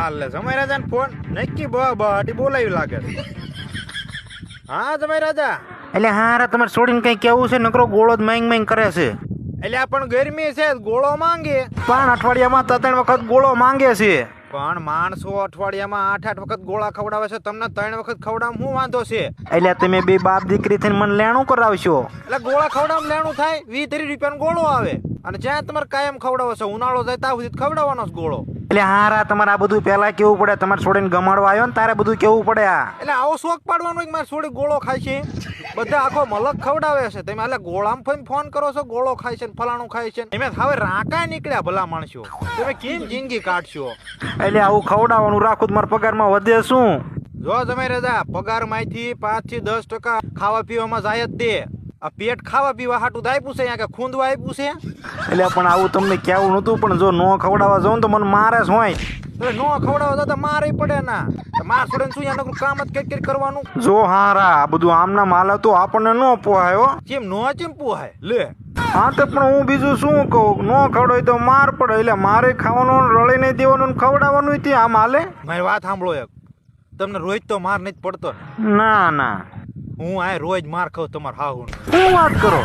હાલે. સમય રાજા ફોન નક્કી બ બહાટી બોલાવી લાગે હા સમય રાજા એટલે હા રા તમારે છોડીને કઈ કેવું છે? નકરો ગોળો જ માંગ માંગ કરે છે. એટલે પણ ગરમી છે ગોળો માંગે. પણ અઠવાડિયામાં ત્રણ ત્રણ વખત ગોળો માંગે છે. પણ માણસો અઠવાડિયામાં આઠ આઠ વખત ગોળા ખવડાવે છે તમને ત્રણ વખત ખવડાવ શું વાંધો છે? એટલે તમે બે બાપ દીકરી થઈને મને લેણું કરાવશો. એટલે ગોળા ખવડાવ લેણું થાય વીસ ત્રીસ રૂપિયાનો ગોળો આવે. અને જ્યાં તમારે કાયમ ખવડાવો છે ઉનાળો જાય ત્યાં સુધી ખવડાવવાનો જ ગોળો. એટલે હારા તમારે આ બધું પહેલા કેવું પડે? તમારે છોડીને ગમાડવા આવ્યો ને તારે બધું કેવું પડે આ? એટલે આવો શોખ પાડવાનો કે મારે છોડી ગોળો ખાય છે. બધા આખો મલક ખવડાવે છે. તમે એટલે ગોળામાં ફોન ફોન કરો છો ગોળો ખાય છે ને ફલાણું ખાય છે એમ હવે રાંકા નીકળ્યા ભલા માણસો. તમે કેમ જિંદગી કાઢશો? એટલે આવું ખવડાવવાનું રાખું તો પગાર પગારમાં વધે શું? જો તમે રજા પગારમાંથી પાંચથી દસ ટકા ખાવા પીવામાં જાય જ તે. આ પેટ ખાવા પીવા હાટું તો આપ્યું છે અહીંયા કે ખૂંદવા આપ્યું છે? એટલે પણ આવું તમને કેવું નહોતું પણ જો ન ખવડાવવા જાઉં તો મને મારે જ હોય. તો નો ખવડાવો તો મારે પડે ના. માર છોડે શું નકરું કામ જ કઈ કંઈક કરવાનું? જો હારા આ બધું આમના માલ હતું આપણને નો પોહાય જેમ નો ચેમ પોહાય. લે. હા તો પણ હું બીજું શું કહું? ન ખવડાય તો માર પડે. એટલે મારે ખાવાનું રળી નહીં દેવાનું ને ખવડાવવાનું તે આમ હાલે મારી વાત સાંભળો એક. તમને રોજ તો માર નથી પડતો ના ના. હું આ રોજ માર ખાઉં તમારે હાહુ શું વાત કરો?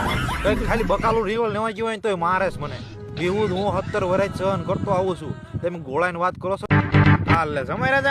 ખાલી બકાલું રિવોલ લેવા ગયો હોય તોય મારે જ મને. એવું હું સત્તર વર્ષ સહન કરતો આવું છું. તમે ગોળાની વાત કરો છો? હાલે સમય રાજા